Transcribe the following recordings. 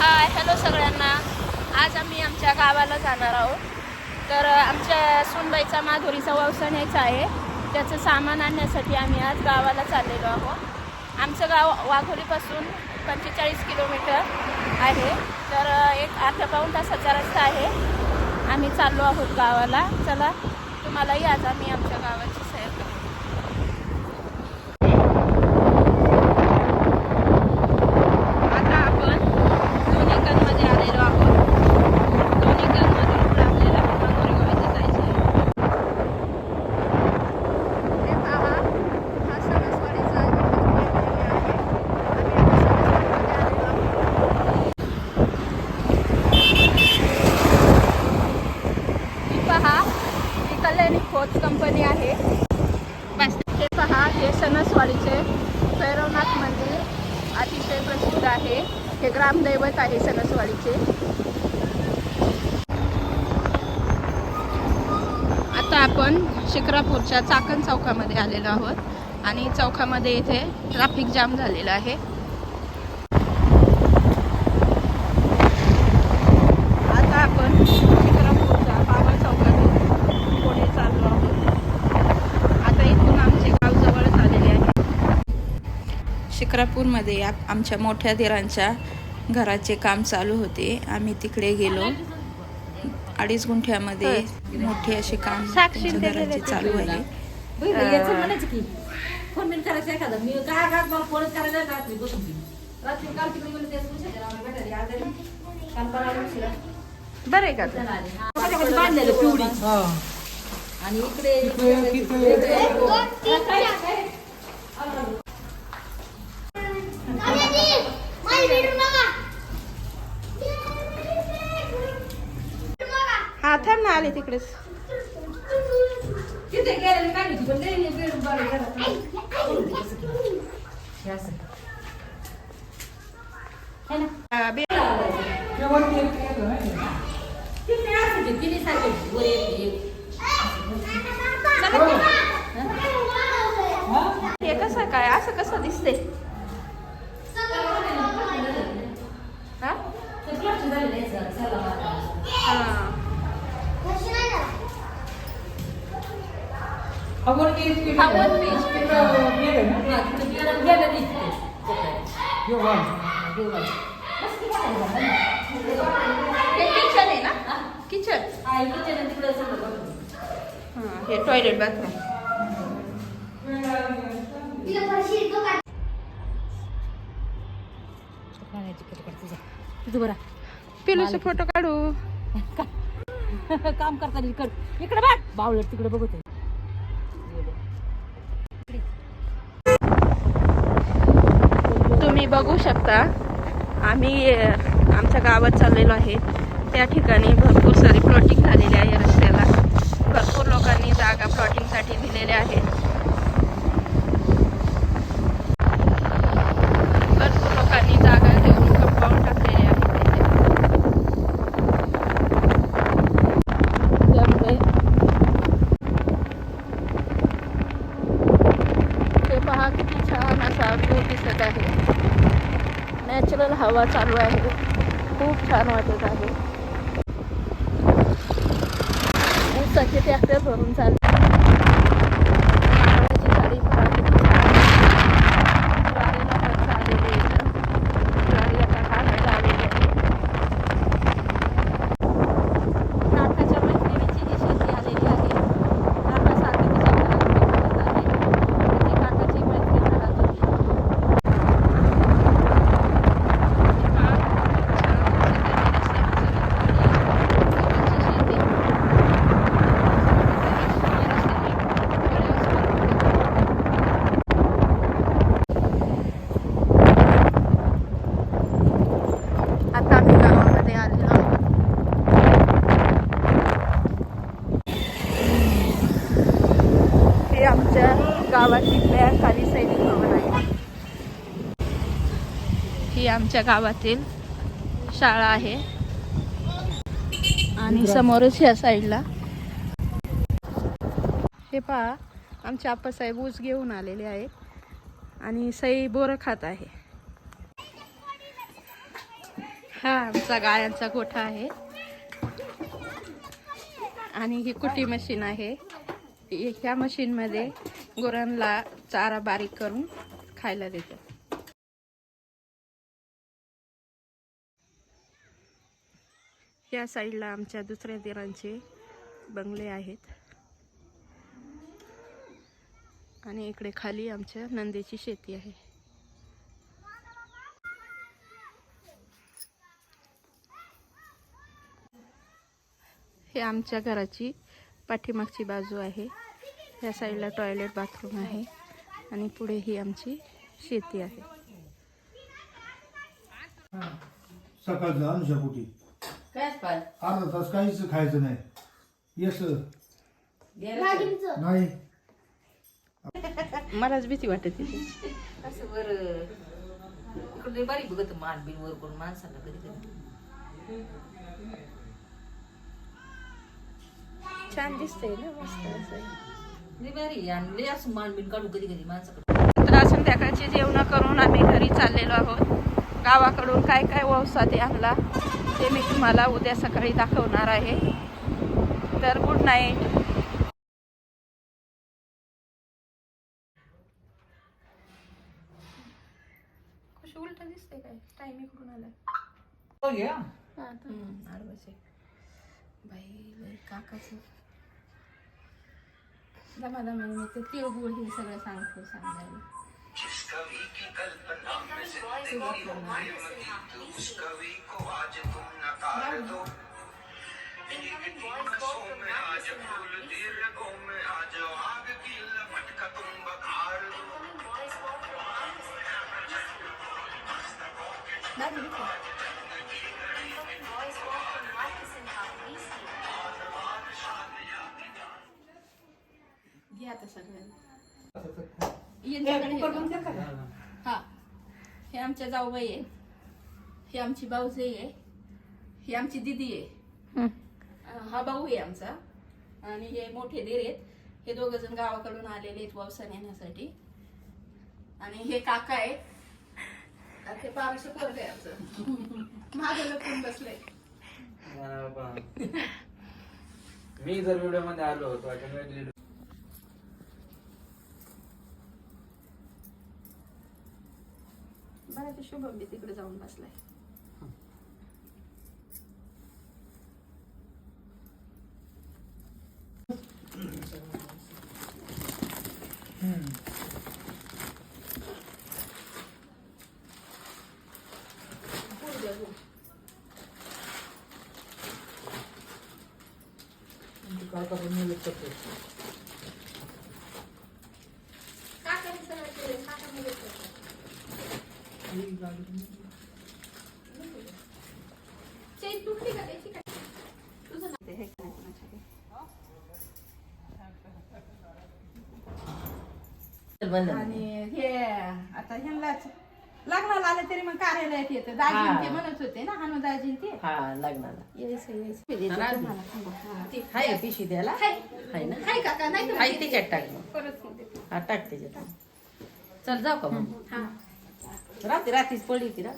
Hi hello सगळ्यांना. आज आम्ही आमच्या गावाला जाणार आहोत. तर आमच्या सुनबाईचा माधुरीचा व्यवसाय न्यायचा आहे. त्याचं सामान आणण्यासाठी आम्ही आज गावाला चाललेलो आहोत. आमचं गाव वाघोलीपासून पंचेचाळीस किलोमीटर आहे. तर एक अर्धा पाऊण तासाचा रस्ता आहे. आम्ही चाललो आहोत गावाला. चला तुम्हालाही आज आम्ही आमच्या गावाची सैर करू आता आपण लोणीकरमध्ये आलेलो आहोत लोणीकरमधून पुढे आपल्याला मांगोरेगाव इथे जायचं आहे हे पहा हा सणसवाडीचा विठ्ठल आहे आम्ही आता सणसवाडीमध्ये आलेलो आहोत ही पहा ही कल्याणी खोत कंपनी आहे. बस हे पहा हे सणसवाडीचे भैरवनाथ मंदिर अतिशय प्रसिद्ध आहे. हे ग्रामदैवत आहे सणसवाडीचे आता आपण शिक्रापूरच्या चाकण चौकामध्ये आलेलो आहोत आणि चौकामध्ये इथे ट्रॅफिक जाम झालेला आहे. आता आपण शिक्रापूरच्या बाबा चौकातून पुढे चाललो आहोत आता इथून आमचे गाव जवळच आलेले आहे शिक्रापूरमध्ये आप- आमच्या मोठ्या दिरांच्या घराचे काम चालू होते. आम्ही तिकडे गेलो. अडीच गुंठ्यामध्ये मोठी अशी काम घराचे चालू आहे. बरं का आणि इकडे हा थांब ना आले तिकडेच. हे कसं काय? असं कसं दिसते हा हा, वन पीस. हा, तिथे गेलं- गेलं तिथे. ना. हे किचन आहे ना? किचन हा, तिकडे. हा हे टॉयलेट बाथरूम तिथं बरं पिलूचे फोटो काढू. काम करताना कर इकडे बघ. बावळट तिकडे बघत आहे. तुम्ही बघू शकता आम्ही आमच्या गावात चाललेलो आहे. त्या ठिकाणी भरपूर सारी प्लॉटिंग झालेली आहे रस्त्याला. भरपूर लोकांनी जागा प्लॉटिंगसाठी दिलेल्या आहेत भरपूर लोकांनी जागा घेऊन कंपाऊंड टाकलेले आहे तिथे. त्यामुळे हे पहा किती छान असा व्ह्यू दिसत आहे नॅचरल हवा चालू आहे. खूप छान वाटत आहे. ऊसाचे ट्रॅक्टर भरून चालले नारळाची झाडी पहा किती छान आहे. ज्वारीला माणसं आलेली आहेत. ज्वारी आता काढायला आलेली आहे. काकाच्या मैत्रिणीची ही शेती आलेली आहे काका सारखं तिच्या घरात फिरत आहे तिथे काकाची मैत्रीण राहत होती आता आम्ही गावामध्ये आलेलो आहोत हे आमच्या गावाची बँक आणि सैनिक भवन आहे ही आमच्या गावातील शाळा आहे. आणि समोरच ह्या साईडला. हे पहा आमचे आप्पासाहेब ऊस घेऊन आलेले आहेत आणि सई बोरं खात आहे. हा आमचा गायांचा गोठा आहे. आणि ही कुटी मशीन आहे. ह्या मशीनमध्ये गुरांना चारा बारीक करून खायला देतात या साईडला आमच्या दुसऱ्या दिरांचे बंगले आहेत. आणि इकडे खाली आमच्या नंदीची शेती आहे. हे आमच्या घराची पाठीमागची बाजू आहे. या साईडला टॉयलेट बाथरूम आहे आणि पुढे ही आमची शेती आहे. सकाळचं अनुषा कुठे कायच पाय? अर्धा तास काहीच खायचं नाही. येस नाही. मलाच भीती वाटत तिथे इकडे बारीक बघत मान बिन वर कोण माणसाला कधी कधी. छान दिसतंय ना मस्त असं. लय भारी आणि लय असं मान बिन काढू कधी कधी माणसाकडे तर संध्याकाळची जेवण करून आम्ही घरी चाललेलो आहोत. गावाकडून काय काय ववसा ते आणला ते मी तुम्हाला उद्या सकाळी दाखवणार आहे. तर गुड नाईट उलट दिसते काय? टाइम इकडून आला हा आडवाचे बाई लई काकाचं दमा दमा मी ते तिळगुळ हे सगळं सांगतो सांगायला आता सगळ्यांना. हे. हा. हे आमच्या जाऊबाई आहे. ही आमची भाऊजाई आहे. ही आमची दिदी आहे. हा भाऊ आहे आमचा. आणि हे मोठे दीर आहेत. हे दोघ जण गावाकडून आलेले आहेत ववसा नेण्यासाठी. आणि हे काका आहेत. ते पारशे पोरग आहे आमचं. माझं लपून बसलंय मी जर व्हिडिओमध्ये आलो होतो तर शुभम बी तिकडे जाऊन बसलाय. काकाने सगळं केलंय, काकाने घेतलं. चेन तुटली का त्याची काय तुझं नाही ते हे काय कोणाच्या ते. आणि हे आता ह्यांनाच लग्नाला आलं तरी मग कार्यालयात येतं. दाजीन ते म्हणत होते ना हानू दाजीन ते हा लग्नाला. यायचं. हा, हाय. पिशी द्यायला. हाय. हाय ना? हाय काका नाही तर हाय मग. त्याच्यात टाक. परत. हा टाक त्याच्यात चल जाऊ का मग? हा. रात्री रात्रीच पडली होती ना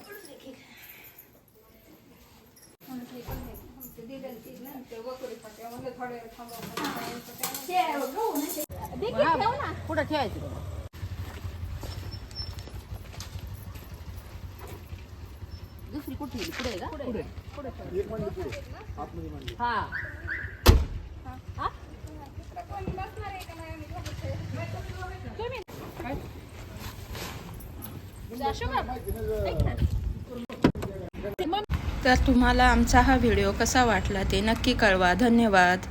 हे ना ते. ना. ठेवायचं दुसरी कुठे पुढे का पुढे हा तर तुम्हाला आमचा हा व्हिडिओ कसा वाटला ते नक्की कळवा. धन्यवाद.